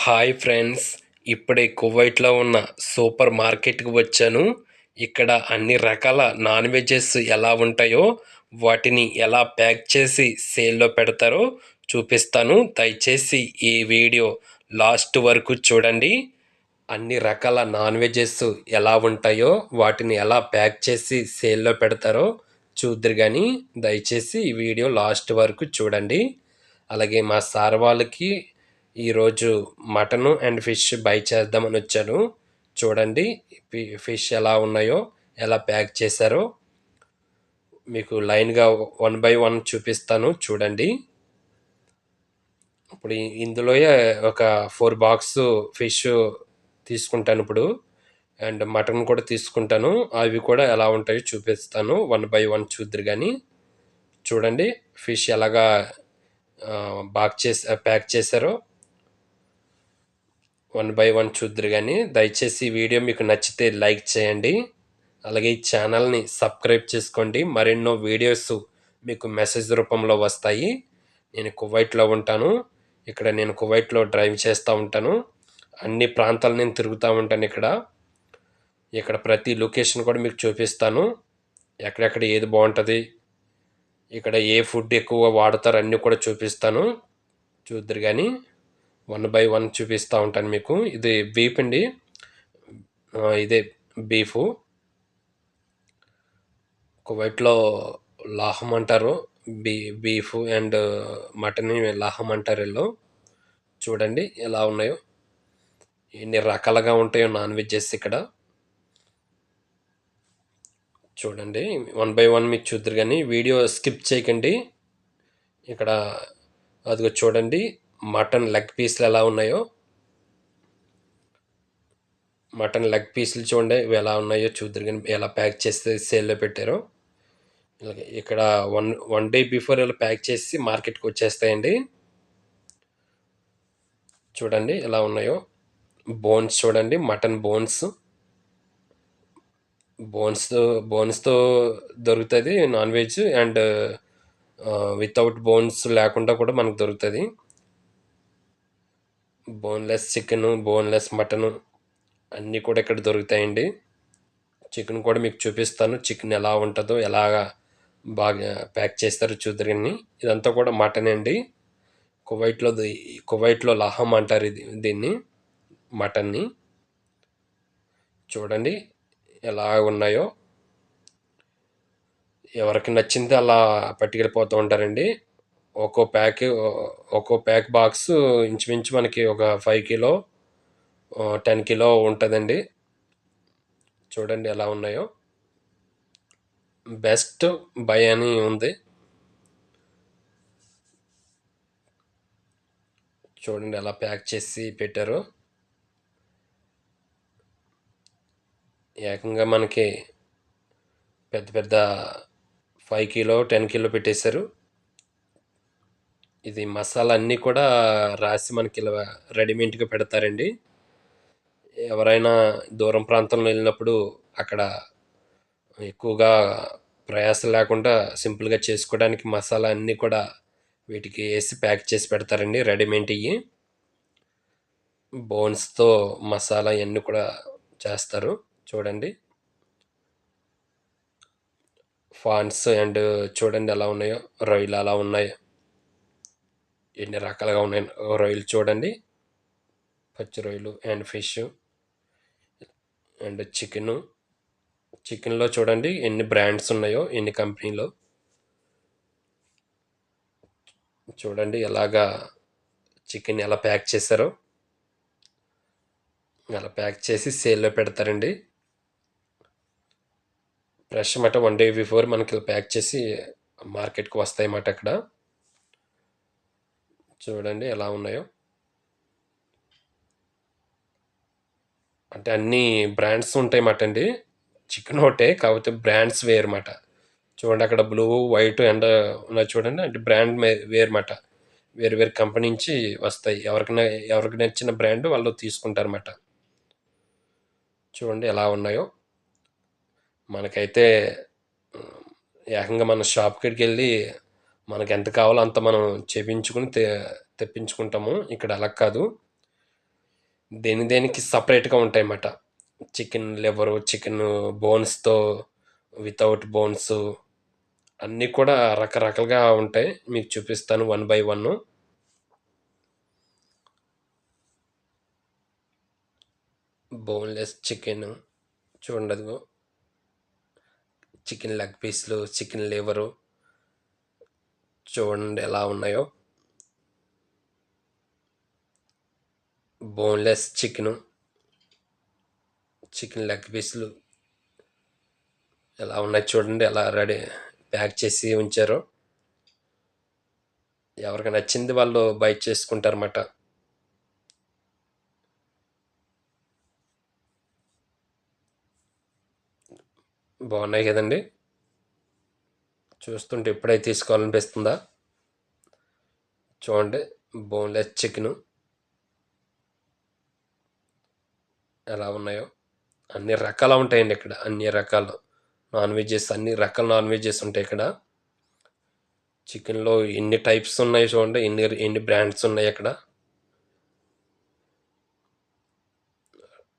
Hi friends ఇప్పుడే కువైట్లో ఉన్న సూపర్ మార్కెట్కి వచ్చాను. ఇక్కడ అన్ని రకాల నాన్ వెజెస్ ఎలా ఉంటాయో వాటిని ఎలా ప్యాక్ చేసి సేల్లో పెడతారో చూపిస్తాను. దయచేసి ఈ వీడియో లాస్ట్ వరకు చూడండి. అన్ని రకాల నాన్ వెజెస్ ఎలా ఉంటాయో వాటిని ఎలా ప్యాక్ చేసి సేల్లో పెడతారో చూద్దరు కానీ దయచేసి ఈ వీడియో లాస్ట్ వరకు చూడండి. అలాగే మా సార్ వాళ్ళకి ఈరోజు మటను అండ్ ఫిష్ బై చేద్దామని వచ్చాను. చూడండి ఫిష్ ఎలా ఉన్నాయో ఎలా ప్యాక్ చేశారో. మీకు లైన్గా వన్ బై వన్ చూపిస్తాను చూడండి. ఇప్పుడు ఇందులో ఒక ఫోర్ బాక్స్ ఫిష్ తీసుకుంటాను ఇప్పుడు. అండ్ మటన్ కూడా తీసుకుంటాను. అవి కూడా ఎలా ఉంటాయో చూపిస్తాను వన్ బై వన్ చూద్దరు కానీ చూడండి ఫిష్ ఎలాగా బాక్ చేసి ప్యాక్ చేశారో. వన్ బై వన్ చూద్దరు కానీ దయచేసి ఈ వీడియో మీకు నచ్చితే లైక్ చేయండి. అలాగే ఈ ఛానల్ని సబ్స్క్రైబ్ చేసుకోండి. మరెన్నో వీడియోస్ మీకు మెసేజ్ రూపంలో వస్తాయి. నేను కువైట్లో ఉంటాను. ఇక్కడ నేను కువైట్లో డ్రైవ్ చేస్తూ ఉంటాను. అన్ని ప్రాంతాలు నేను తిరుగుతూ ఉంటాను ఇక్కడ. ఇక్కడ ప్రతి లొకేషన్ కూడా మీకు చూపిస్తాను. ఎక్కడెక్కడ ఏది బాగుంటుంది. ఇక్కడ ఏ ఫుడ్ ఎక్కువ వాడతారు అన్నీ కూడా చూపిస్తాను. చూద్దరు కానీ వన్ బై వన్ చూపిస్తూ ఉంటాను మీకు. ఇది బీఫ్ అండి. ఇదే బీఫ్. కువైట్లో లాహం అంటారు. బీ బీఫ్ అండ్ మటన్ లాహం అంటారు వీళ్ళు. చూడండి ఎలా ఉన్నాయో. ఎన్ని రకాలుగా ఉంటాయో నాన్ వెజెస్ ఇక్కడ. చూడండి వన్ బై వన్ మీకు చూద్దరు కానీ వీడియో స్కిప్ చేయకండి. ఇక్కడ అదిగో చూడండి. మటన్ లెగ్ పీస్లు ఎలా ఉన్నాయో? మటన్ లెగ్ పీసులు చూడండి ఇవి ఎలా ఉన్నాయో చూద్దరు కానీ ఎలా ప్యాక్ చేస్తే సేల్లో పెట్టారో. ఇక్కడ వన్ వన్ డే బిఫోర్ ఇలా ప్యాక్ చేసి మార్కెట్కి వచ్చేస్తాయండి. చూడండి ఎలా ఉన్నాయో. బోన్స్ చూడండి మటన్ బోన్స్. బోన్స్తో బోన్స్తో దొరుకుతుంది non veg and without bones లేకుండా కూడా మనకు దొరుకుతుంది. బోన్లెస్ చికెన్ బోన్లెస్ మటన్ అన్నీ కూడా ఇక్కడ దొరుకుతాయండి. చికెన్ కూడా మీకు చూపిస్తాను చికెన్ ఎలా ఉంటుందో ఎలాగా బాగా ప్యాక్ చేస్తారు చూద్దరిని కానీ ఇదంతా కూడా మటన్ అండి. కువైట్లో కువైట్లో లహం అంటారు ఇది దీన్ని మటన్ని. చూడండి ఎలా ఉన్నాయో. ఎవరికి నచ్చింది అలా పట్టుకెళ్ళిపోతూ ఉంటారండి. ఒక్కో ప్యాక్ ఒక్కో ప్యాక్ బాక్స్ ఇంచుమించు మనకి ఒక ఫైవ్ కిలో టెన్ కిలో ఉంటుందండి. చూడండి ఎలా ఉన్నాయో. బెస్ట్ బై అని ఉంది. చూడండి ఎలా ప్యాక్ చేసి పెట్టారు. ఏకంగా మనకి పెద్ద పెద్ద ఫైవ్ కిలో టెన్ కిలో పెట్టేశారు. ఇది మసాలా అన్నీ కూడా రాసి మనకి ఇలా రెడీమేడ్గా పెడతారండి. ఎవరైనా దూరం ప్రాంతంలో వెళ్ళినప్పుడు అక్కడ ఎక్కువగా ప్రయాసం లేకుండా సింపుల్గా చేసుకోవడానికి మసాలా అన్నీ కూడా వీటికి వేసి ప్యాక్ చేసి పెడతారండి రెడీమేడ్ ఇవి బోన్స్తో మసాలా ఇవన్నీ కూడా చేస్తారు చూడండి. ఫాన్స్ అండ్ చూడండి ఎలా ఉన్నాయో రొయ్యలు అలా ఉన్నాయో. ఎన్ని రకాలుగా ఉన్నాయి? రొయ్యలు చూడండి. పచ్చి రొయ్యలు అండ్ ఫిష్ అండ్ చికెను. చికెన్లో చూడండి ఎన్ని బ్రాండ్స్ ఉన్నాయో ఎన్ని కంపెనీలో. చూడండి ఎలాగా చికెన్ ఎలా ప్యాక్ చేశారో. అలా ప్యాక్ చేసి సేల్లో పెడతారండి. ఫ్రెష్ మాట వన్ డే బిఫోర్ మనకి ప్యాక్ చేసి మార్కెట్కి వస్తాయి అన్నమాట అక్కడ. చూడండి ఎలా ఉన్నాయో. అంటే అన్ని బ్రాండ్స్ ఉంటాయి మాట అండి. చికెన్ ఒకటే కాకపోతే బ్రాండ్స్ వేయమాట చూడండి అక్కడ బ్లూ వైట్ అండ్ ఉన్నాయి చూడండి అంటే బ్రాండ్ వేయమాట వేరు వేరు కంపెనీ నుంచి వస్తాయి. ఎవరికి ఎవరికి నచ్చిన బ్రాండ్ వాళ్ళు తీసుకుంటారన్నమాట చూడండి ఎలా ఉన్నాయో. మనకైతే ఏకంగా మన షాప్కి వెళ్ళి మనకు ఎంత కావాలో అంత మనం చేపించుకుని తె తెప్పించుకుంటాము. ఇక్కడ అలా కాదు. దేని దేనికి సపరేట్గా ఉంటాయన్నమాట. చికెన్ లివరు చికెన్ బోన్స్తో వితౌట్ బోన్స్ అన్నీ కూడా రకరకాలుగా ఉంటాయి. మీకు చూపిస్తాను one by one. Boneless chicken చూడండి చికెన్ లెగ్ పీస్లు చికెన్ లివరు చూడండి ఎలా ఉన్నాయో. Boneless chicken. చికెన్ లెగ్ పీస్లు ఎలా ఉన్నాయి చూడండి ఎలా రెడీ ప్యాక్ చేసి ఉంచారు. ఎవరికి నచ్చింది వాళ్ళు బై చేసుకుంటారన్నమాట. బాగున్నాయి కదండి. చూస్తుంటే ఎప్పుడైతే తీసుకోవాలనిపిస్తుందా? చూడండి బోన్లెస్ చికెను. ఎలా ఉన్నాయో. అన్ని రకాలు ఉంటాయండి ఇక్కడ అన్ని రకాలు. నాన్ వెజెస్ అన్ని రకాల నాన్ వెజెస్ ఉంటాయి ఇక్కడ. చికెన్లో ఎన్ని టైప్స్ ఉన్నాయి చూడండి ఎన్ని ఎన్ని బ్రాండ్స్ ఉన్నాయి అక్కడ.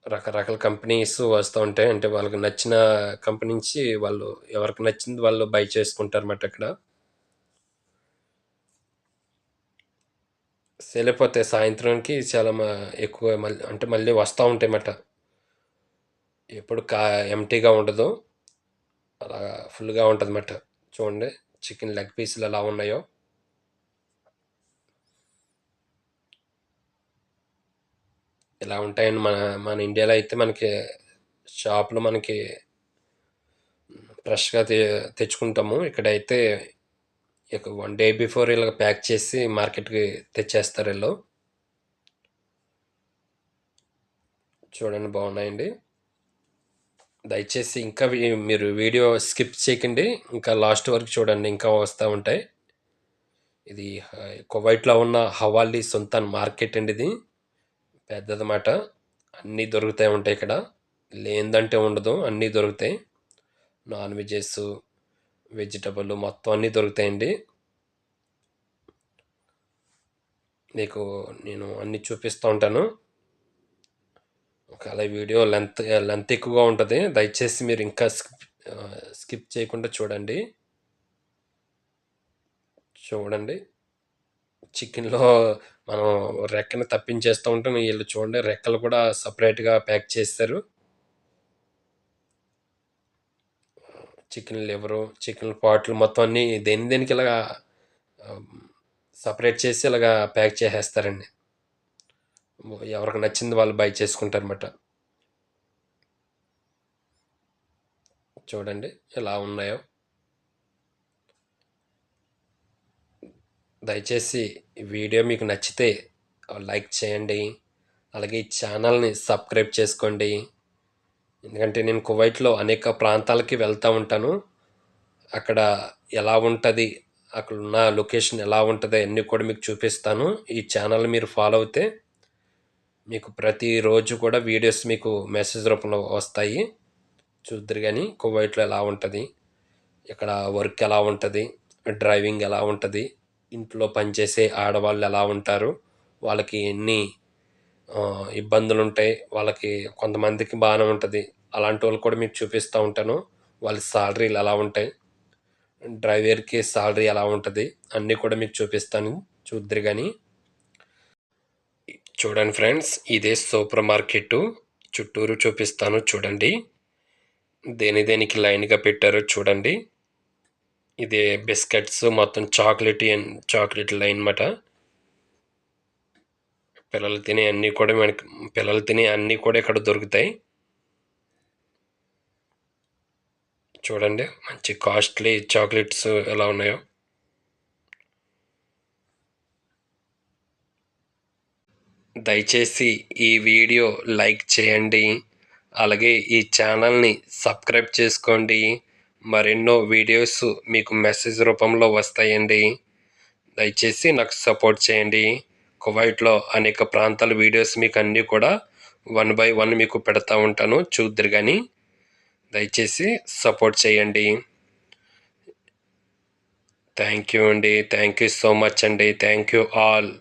రకరకాల కంపెనీస్ వస్తూ ఉంటాయి. అంటే వాళ్ళకి నచ్చిన కంపెనీ నుంచి వాళ్ళు ఎవరికి నచ్చింది వాళ్ళు బై చేసుకుంటారు అన్నమాట అక్కడ. సేల్ అయిపోతే సాయంత్రానికి చాలా మా ఎక్కువ మళ్ళీ అంటే మళ్ళీ వస్తూ ఉంటాయి అన్నమాట. ఎప్పుడు కా ఎంటీగా ఉండదు. అలా ఫుల్గా ఉంటుంది అన్నమాట. చూడండి చికెన్ లెగ్ పీసులు ఎలా ఉన్నాయో. ఇలా ఉంటాయండి మన మన ఇండియాలో అయితే మనకి షాప్లో మనకి ఫ్రెష్గా తె తెచ్చుకుంటాము. ఇక్కడైతే ఇక వన్ డే బిఫోర్ ఇలా ప్యాక్ చేసి మార్కెట్కి తెచ్చేస్తారు వీళ్ళు. చూడండి బాగున్నాయండి. దయచేసి ఇంకా మీరు వీడియో స్కిప్ చేయకండి. ఇంకా లాస్ట్ వరకు చూడండి ఇంకా వస్తూ ఉంటాయి. ఇది కువైట్లో ఉన్న హవాలీ సుల్తాన్ మార్కెట్ అండి ఇది. పెద్దదన్నమాట. అన్నీ దొరుకుతాయి ఉంటాయి ఇక్కడ. లేదంటే ఉండదు. అన్నీ దొరుకుతాయి. నాన్ వెజెస్ వెజిటబుల్ మొత్తం అన్నీ దొరుకుతాయండి. మీకు నేను అన్నీ చూపిస్తూ ఉంటాను. ఒకవేళ వీడియో లెంత్ లెంత్ ఎక్కువగా ఉంటుంది దయచేసి మీరు ఇంకా స్కిప్ స్కిప్ చేయకుండా చూడండి. చూడండి. చికెన్లో మనం రెక్కని తప్పించేస్తూ ఉంటాం వీళ్ళు చూడండి రెక్కలు కూడా సపరేట్గా ప్యాక్ చేస్తారు చికెన్ లివరు చికెన్ పాట్లు మొత్తం అన్నీ దేని దేనికి ఇలాగా సపరేట్ చేసి ఇలాగా ప్యాక్ చేసేస్తారండి. ఎవరికి నచ్చింది వాళ్ళు బై చేసుకుంటారన్నమాట. చూడండి ఎలా ఉన్నాయో. దయచేసి ఈ వీడియో మీకు నచ్చితే లైక్ చేయండి. అలాగే ఈ ఛానల్ని సబ్స్క్రైబ్ చేసుకోండి. ఎందుకంటే నేను కువైట్లో అనేక ప్రాంతాలకి వెళ్తూ ఉంటాను. అక్కడ ఎలా ఉంటుంది అక్కడ ఉన్న లొకేషన్ ఎలా ఉంటుంది అన్నీ కూడా మీకు చూపిస్తాను. ఈ ఛానల్ మీరు ఫాలో అవుతే మీకు ప్రతిరోజు కూడా వీడియోస్ మీకు మెసేజ్ రూపంలో వస్తాయి. చూద్దరు కానీ కువైట్లో ఎలా ఉంటుంది ఇక్కడ వర్క్ ఎలా ఉంటుంది డ్రైవింగ్ ఎలా ఉంటుంది ఇంట్లో పనిచేసే ఆడవాళ్ళు ఎలా ఉంటారు? వాళ్ళకి ఎన్ని ఇబ్బందులు ఉంటాయి వాళ్ళకి కొంతమందికి బాగానే ఉంటుంది. అలాంటి వాళ్ళు కూడా మీకు చూపిస్తూ ఉంటాను. వాళ్ళ సాలరీలు ఎలా ఉంటాయి? డ్రైవర్కి సాలరీ ఎలా ఉంటుంది? అన్నీ కూడా మీకు చూపిస్తాను. చూద్దరు కానీ చూడండి ఫ్రెండ్స్ ఇదే సూపర్ మార్కెట్. చుట్టూరు చూపిస్తాను చూడండి. దేని దేనికి లైన్గా పెట్టారో చూడండి. ఇది బిస్కెట్స్ మొత్తం చాక్లెట్ అండ్ చాక్లెట్ లైన్ పిల్లలు తినే అన్నీ కూడా మనకి పిల్లలు తినే అన్నీ కూడా ఇక్కడ దొరుకుతాయి. చూడండి మంచి కాస్ట్లీ చాక్లెట్స్ ఎలా ఉన్నాయో. దయచేసి ఈ వీడియో లైక్ చేయండి. అలాగే ఈ ఛానల్ని సబ్స్క్రైబ్ చేసుకోండి. మరెన్నో వీడియోస్ మీకు మెసేజ్ రూపంలో వస్తాయండి. దయచేసి నాకు సపోర్ట్ చేయండి. కువైట్లో అనేక ప్రాంతాల వీడియోస్ మీకు అన్నీ కూడా వన్ బై వన్ మీకు పెడతా ఉంటాను. చూద్దరు కానీ దయచేసి సపోర్ట్ చేయండి. థ్యాంక్ యూ అండి. థ్యాంక్ యూ సో మచ్ అండి. Thank you all